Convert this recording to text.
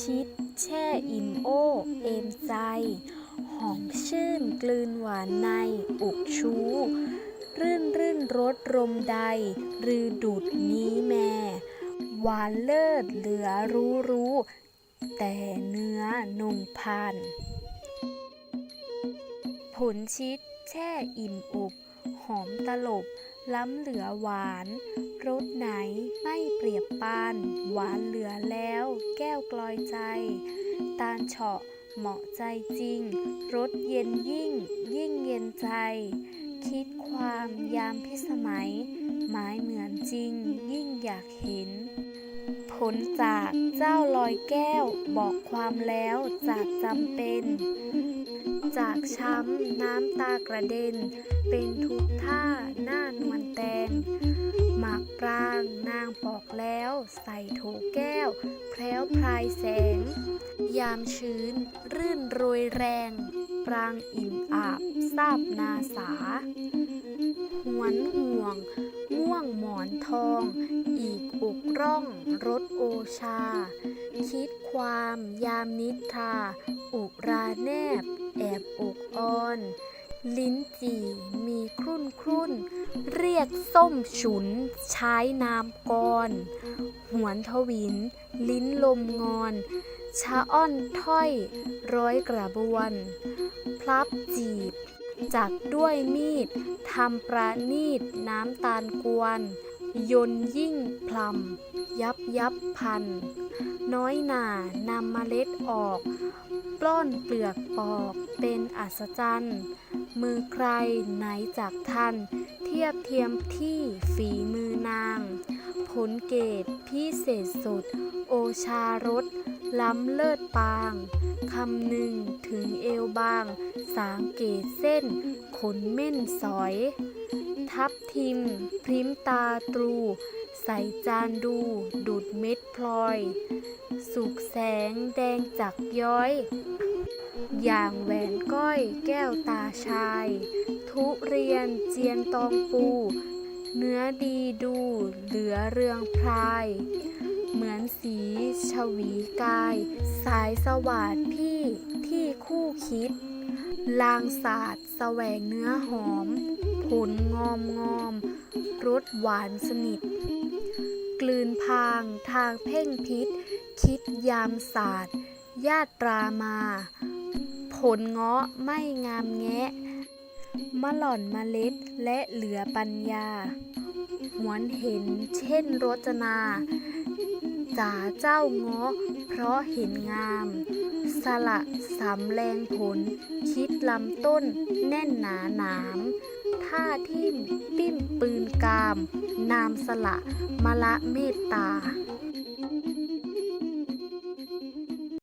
ชิด แช่อิ่มโอ้ เอมใจ หอมชื่นกลืนหวานในอุกชูรื่นรื่นรสรมใด รือดุดนี้แม่ หวานเลิศเหลือรู้รู้ แต่เนื้อนุ่งพัน ผลชิด แช่อิ่มอุบหอมตลบ ล้ำเหลือหวานรสไหนไม่เปรียบปาน หวานเหลือแล้ว แก้วกลอยใจ ตาลเฉาะเหมาะใจจริงรสเย็นยิ่ง ยิ่งเย็นใจ คิดความยามพิสมัย หมายเหมือนจริง ยิ่งอยากเห็น ผลจากเจ้าลอยแก้วบอกความแล้วจากจำเป็น จากช้ำน้ำตากระเด็น เป็นทุกท่าหน้านวลแตงหมากปรางนางปอกแล้วใส่โถแก้ว แพร้วพรายแสง ยามชื้น รื่นโรยแรง ปรางอิ่มอาบทราบนาสา หวนห่วง วงหมอนทอง อีกอกร่องรสโอชา คิดความยามนิทราอุราแนบ แอบอกอ่อน ลิ้นจี่มีครุ่นครุ่น เรียกส้มฉุน ใช้น้ำกร หวนทวิน ลิ้นลมงอนชะอ้อนถ้อย ร้อยกระบวน พลับจีบ จักด้วยมีดทำประนีดน้ำตาลกวน ยนยิ่งพลำยับยับพัน น้อยหน่านำเมล็ดออก ปล้อนเปลือกปอกเป็นอัศจรรย์มือใครไหนจากทันเทียบเทียมที่ฝีมือนาง ผลเกตพิเศษสุด โอชารส ล้ำเลิศปางคำหนึ่งถึงเอวบาง สางเกตเส้น ขนเม่นสอย ทับทิม พริมตาตรู ใส่จานดูดุดเม็ดพลอย สุกแสงแดงจักย้อย อย่างแหวนก้อยแก้วตาชาย ทุเรียนเจียนตองปู เนื้อดีดู เหลือเรืองพราย เหมือนสีชวีกาย สายสวาดพี่ที่คู่คิด ลางศาสตร์แสวงเนื้อหอม ผลงอมงอมรสหวานสนิท กลืนพางทางเพ่งพิษ คิดยามศาสตร์ญาตรามา ผลเงาะไม่งามแงะมะหล่อนมเมล็ดและเหลือปัญญา หวนเห็นเช่นรจนา จ่าเจ้าเงาะเพราะเห็นงาม สละสำแรงผล คิดลำต้นแน่นหนาหนามท่าทิ่มปิ้มปืนกาม นามสละมะละเมตตา